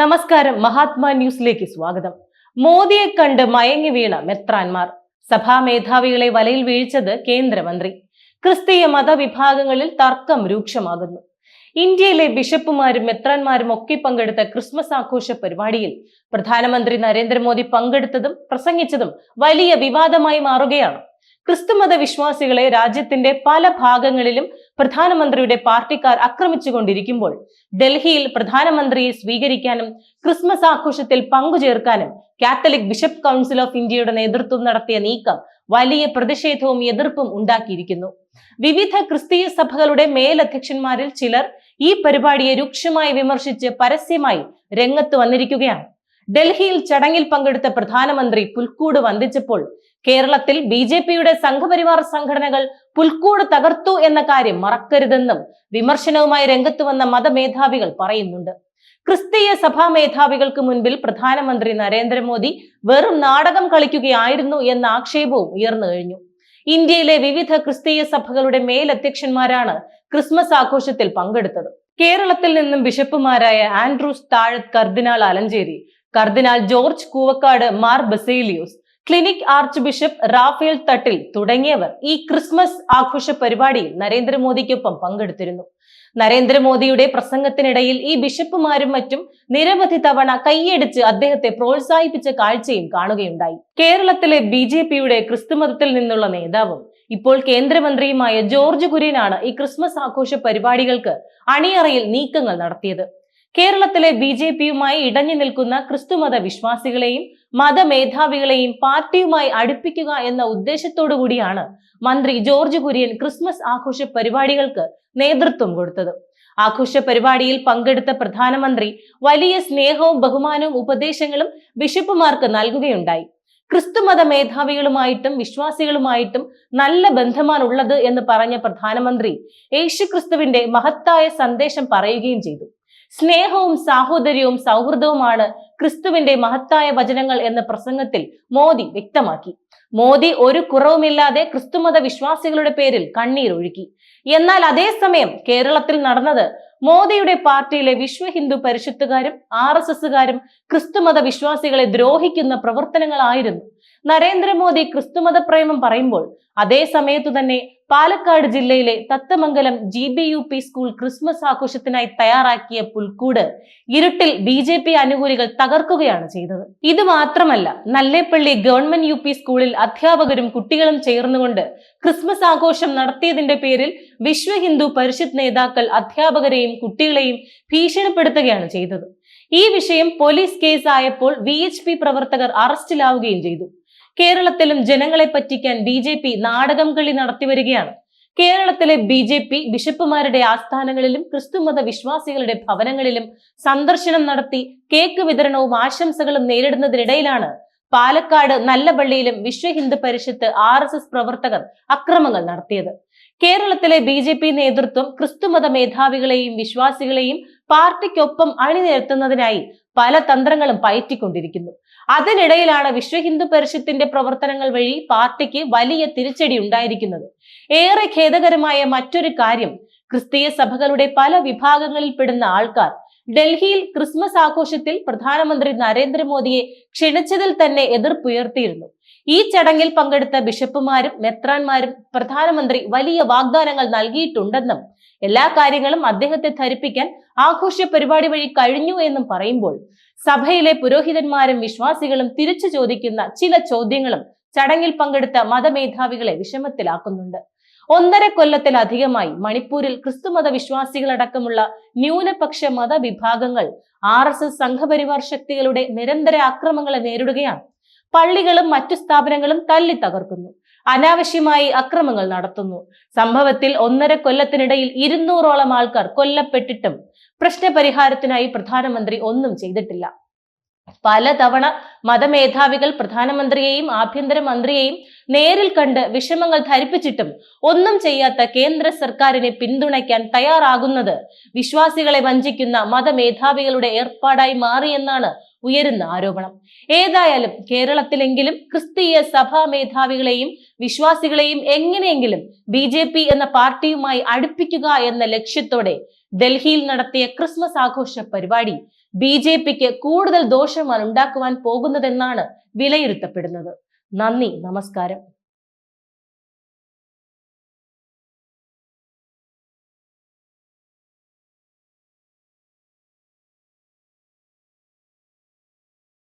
നമസ്കാരം. മഹാത്മാ ന്യൂസിലേക്ക് സ്വാഗതം. മോദിയെ കണ്ട് മയങ്ങി വീണ മെത്രാൻമാർ സഭാ മേധാവികളെ വലയിൽ വീഴ്ചത് കേന്ദ്രമന്ത്രി. ക്രിസ്തീയ മതവിഭാഗങ്ങളിൽ തർക്കം രൂക്ഷമാകുന്നു. ഇന്ത്യയിലെ ബിഷപ്പുമാരും മെത്രാന്മാരും ഒക്കെ പങ്കെടുത്ത ക്രിസ്മസ് ആഘോഷ പരിപാടിയിൽ പ്രധാനമന്ത്രി നരേന്ദ്രമോദി പങ്കെടുത്തതും പ്രസംഗിച്ചതും വലിയ വിവാദമായി മാറുകയാണ്. ക്രിസ്തുമത വിശ്വാസികളെ രാജ്യത്തിന്റെ പല ഭാഗങ്ങളിലും പ്രധാനമന്ത്രിയുടെ പാർട്ടിക്കാർ ആക്രമിച്ചുകൊണ്ടിരിക്കുമ്പോൾ ഡൽഹിയിൽ പ്രധാനമന്ത്രിയെ സ്വീകരിക്കാനും ക്രിസ്മസ് ആഘോഷത്തിൽ പങ്കുചേർക്കാനും കാത്തലിക് ബിഷപ്പ് കൗൺസിൽ ഓഫ് ഇന്ത്യയുടെ നേതൃത്വം നടത്തിയ നീക്കം വലിയ പ്രതിഷേധവും എതിർപ്പും ഉണ്ടാക്കിയിരിക്കുന്നു. വിവിധ ക്രിസ്തീയ സഭകളുടെ മേലധ്യക്ഷന്മാരിൽ ചിലർ ഈ പരിപാടിയെ രൂക്ഷമായി വിമർശിച്ച് പരസ്യമായി രംഗത്ത് വന്നിരിക്കുകയാണ്. ഡൽഹിയിൽ ചടങ്ങിൽ പങ്കെടുത്ത പ്രധാനമന്ത്രി പുൽക്കൂട് വന്ദിച്ചപ്പോൾ കേരളത്തിൽ ബി ജെ പിയുടെ സംഘപരിവാർ സംഘടനകൾ പുൽക്കൂട് തകർത്തു എന്ന കാര്യം മറക്കരുതെന്നും വിമർശനവുമായി രംഗത്ത് വന്ന മതമേധാവികൾ പറയുന്നുണ്ട്. ക്രിസ്തീയ സഭാ മേധാവികൾക്ക് മുൻപിൽ പ്രധാനമന്ത്രി നരേന്ദ്രമോദി വെറും നാടകം കളിക്കുകയായിരുന്നു എന്ന ആക്ഷേപവും ഉയർന്നു കഴിഞ്ഞു. ഇന്ത്യയിലെ വിവിധ ക്രിസ്തീയ സഭകളുടെ മേലധ്യക്ഷന്മാരാണ് ക്രിസ്മസ് ആഘോഷത്തിൽ പങ്കെടുത്തത്. കേരളത്തിൽ നിന്നും ബിഷപ്പുമാരായ ആൻഡ്രൂസ് താഴത്ത് കർദിനാൾ അലഞ്ചേരി കർദിനാൾ George Koovakad Mar Baselios Cleemis archbishop Raphael Thattil തുടങ്ങിയവർ ഈ ക്രിസ്മസ് ആഘോഷ പരിപാടിയിൽ നരേന്ദ്രമോദിക്കൊപ്പം പങ്കെടുത്തിരുന്നു. നരേന്ദ്രമോദിയുടെ പ്രസംഗത്തിനിടയിൽ ഈ ബിഷപ്പുമാരും മറ്റും നിരവധി തവണ കൈയടിച്ച് അദ്ദേഹത്തെ പ്രോത്സാഹിപ്പിച്ച കാഴ്ചയും കാണുകയുണ്ടായി. കേരളത്തിലെ ബി ജെ പിയുടെ ക്രിസ്തുമതത്തിൽ നിന്നുള്ള നേതാവും ഇപ്പോൾ കേന്ദ്രമന്ത്രിയുമായ ജോർജ് കുര്യനാണ് ഈ ക്രിസ്മസ് ആഘോഷ പരിപാടികൾക്ക് അണിയറയിൽ നീക്കങ്ങൾ നടത്തിയത്. കേരളത്തിലെ ബി ജെ പിയുമായി ഇടഞ്ഞു നിൽക്കുന്ന ക്രിസ്തുമത വിശ്വാസികളെയും മതമേധാവികളെയും പാർട്ടിയുമായി അടുപ്പിക്കുക എന്ന ഉദ്ദേശത്തോടു കൂടിയാണ് മന്ത്രി ജോർജ് കുര്യൻ ക്രിസ്മസ് ആഘോഷ പരിപാടികൾക്ക് നേതൃത്വം കൊടുത്തത്. ആഘോഷ പരിപാടിയിൽ പങ്കെടുത്ത പ്രധാനമന്ത്രി വലിയ സ്നേഹവും ബഹുമാനവും ഉപദേശങ്ങളും ബിഷപ്പുമാർക്ക് നൽകുകയുണ്ടായി. ക്രിസ്തുമത മേധാവികളുമായിട്ടും വിശ്വാസികളുമായിട്ടും നല്ല ബന്ധമാണ് ഉള്ളത് എന്ന് പറഞ്ഞ പ്രധാനമന്ത്രി യേശുക്രിസ്തുവിന്റെ മഹത്തായ സന്ദേശം പറയുകയും ചെയ്തു. സ്നേഹവും സാഹോദര്യവും സൗഹൃദവുമാണ് ക്രിസ്തുവിന്റെ മഹത്തായ വചനങ്ങൾ എന്ന പ്രസംഗത്തിൽ മോദി വ്യക്തമാക്കി. മോദി ഒരു കുറവുമില്ലാതെ ക്രിസ്തുമത വിശ്വാസികളുടെ പേരിൽ കണ്ണീർ ഒഴുക്കി എന്നാൽ അതേസമയം കേരളത്തിൽ നടന്നത് മോദിയുടെ പാർട്ടിയിലെ വിശ്വ ഹിന്ദു പരിഷത്തുകാരും ആർ എസ് എസുകാരും ക്രിസ്തുമത വിശ്വാസികളെ ദ്രോഹിക്കുന്ന പ്രവർത്തനങ്ങളായിരുന്നു. നരേന്ദ്രമോദി ക്രിസ്തുമത പ്രേമം പറയുമ്പോൾ അതേ സമയത്തു തന്നെ പാലക്കാട് ജില്ലയിലെ Thathamangalam G B U P school Christmas ആഘോഷത്തിനായി തയ്യാറാക്കിയ പുൽക്കൂട് ഇരുട്ടിൽ ബി ജെ പി അനുകൂലികൾ തകർക്കുകയാണ് ചെയ്തത്. ഇത് മാത്രമല്ല നല്ലേപ്പള്ളി ഗവൺമെന്റ് യു പി സ്കൂളിൽ അധ്യാപകരും കുട്ടികളും ചേർന്നുകൊണ്ട് ക്രിസ്മസ് ആഘോഷം നടത്തിയതിന്റെ പേരിൽ വിശ്വ ഹിന്ദു പരിഷത്ത് നേതാക്കൾ അധ്യാപകരെയും കുട്ടികളെയും ഭീഷണിപ്പെടുത്തുകയാണ് ചെയ്തത്. ഈ വിഷയം പോലീസ് കേസ് ആയപ്പോൾ വി എച്ച് പി പ്രവർത്തകർ അറസ്റ്റിലാവുകയും ചെയ്തു. കേരളത്തിലും ജനങ്ങളെ പറ്റിക്കാൻ ബി ജെ പി നാടകം കളി നടത്തി വരികയാണ്. കേരളത്തിലെ ബി ജെ പി ബിഷപ്പുമാരുടെ ആസ്ഥാനങ്ങളിലും ക്രിസ്തുമത വിശ്വാസികളുടെ ഭവനങ്ങളിലും സന്ദർശനം നടത്തി കേക്ക് വിതരണവും ആശംസകളും നേരിടുന്നതിനിടയിലാണ് Palakkad നല്ലപള്ളിയിലും Vishwa Hindu Parishad R S S പ്രവർത്തകർ അക്രമങ്ങൾ നടത്തിയത്. കേരളത്തിലെ ബി ജെ പി നേതൃത്വം ക്രിസ്തുമത മേധാവികളെയും വിശ്വാസികളെയും പാർട്ടിക്കൊപ്പം അണിനിരത്തുന്നതിനായി പല തന്ത്രങ്ങളും പയറ്റിക്കൊണ്ടിരിക്കുന്നു. അതിനിടയിലാണ് വിശ്വ ഹിന്ദു പരിഷത്തിന്റെ പ്രവർത്തനങ്ങൾ വഴി പാർട്ടിക്ക് വലിയ തിരിച്ചടി ഉണ്ടായിരിക്കുന്നത്. ഏറെ ഖേദകരമായ മറ്റൊരു കാര്യം ക്രിസ്തീയ സഭകളുടെ പല വിഭാഗങ്ങളിൽ പെടുന്ന ആൾക്കാർ ഡൽഹിയിൽ ക്രിസ്മസ് ആഘോഷത്തിൽ പ്രധാനമന്ത്രി നരേന്ദ്രമോദിയെ ക്ഷണിച്ചതിൽ തന്നെ എതിർപ്പുയർത്തിയിരുന്നു. ഈ ചടങ്ങിൽ പങ്കെടുത്ത ബിഷപ്പുമാരും മെത്രാന്മാരും പ്രധാനമന്ത്രി വലിയ വാഗ്ദാനങ്ങൾ നൽകിയിട്ടുണ്ടെന്നും എല്ലാ കാര്യങ്ങളും അദ്ദേഹത്തെ ധരിപ്പിക്കാൻ ആഘോഷ പരിപാടി വഴി കഴിഞ്ഞു എന്നും പറയുമ്പോൾ സഭയിലെ പുരോഹിതന്മാരും വിശ്വാസികളും തിരിച്ചു ചോദിക്കുന്ന ചില ചോദ്യങ്ങളും ചടങ്ങിൽ പങ്കെടുത്ത മതമേധാവികളെ വിഷമത്തിലാക്കുന്നുണ്ട്. ഒന്നര കൊല്ലത്തിലധികമായി മണിപ്പൂരിൽ ക്രിസ്തുമത വിശ്വാസികളടക്കമുള്ള ന്യൂനപക്ഷ മതവിഭാഗങ്ങൾ ആർ എസ് എസ് സംഘപരിവാർ ശക്തികളുടെ നിരന്തര ആക്രമങ്ങളെ നേരിടുകയാണ്. പള്ളികളും മറ്റു സ്ഥാപനങ്ങളും തല്ലി തകർക്കുന്നു. അനാവശ്യമായി അക്രമങ്ങൾ നടത്തുന്നു. സംഭവത്തിൽ ഒന്നര കൊല്ലത്തിനിടയിൽ ഇരുന്നൂറോളം ആൾക്കാർ കൊല്ലപ്പെട്ടിട്ടും പ്രശ്നപരിഹാരത്തിനായി പ്രധാനമന്ത്രി ഒന്നും ചെയ്തിട്ടില്ല. പലതവണ മതമേധാവികൾ പ്രധാനമന്ത്രിയെയും ആഭ്യന്തര മന്ത്രിയെയും നേരിൽ കണ്ട് വിഷമങ്ങൾ ധരിപ്പിച്ചിട്ടും ഒന്നും ചെയ്യാത്ത കേന്ദ്ര സർക്കാരിനെ പിന്തുണയ്ക്കാൻ തയ്യാറാകുന്നത് വിശ്വാസികളെ വഞ്ചിക്കുന്ന മതമേധാവികളുടെ ഏർപ്പാടായി മാറിയെന്നാണ് ഉയരുന്ന ആരോപണം. ഏതായാലും കേരളത്തിലെങ്കിലും ക്രിസ്തീയ സഭാ മേധാവികളെയും വിശ്വാസികളെയും എങ്ങനെയെങ്കിലും ബി ജെ പി എന്ന പാർട്ടിയുമായി അടുപ്പിക്കുക എന്ന ലക്ഷ്യത്തോടെ ഡൽഹിയിൽ നടത്തിയ ക്രിസ്മസ് ആഘോഷ പരിപാടി ബി ജെ പിക്ക് കൂടുതൽ ദോഷമാണ് ഉണ്ടാക്കുവാൻ പോകുന്നതെന്നാണ് വിലയിരുത്തപ്പെടുന്നത്. നന്ദി നമസ്കാരം.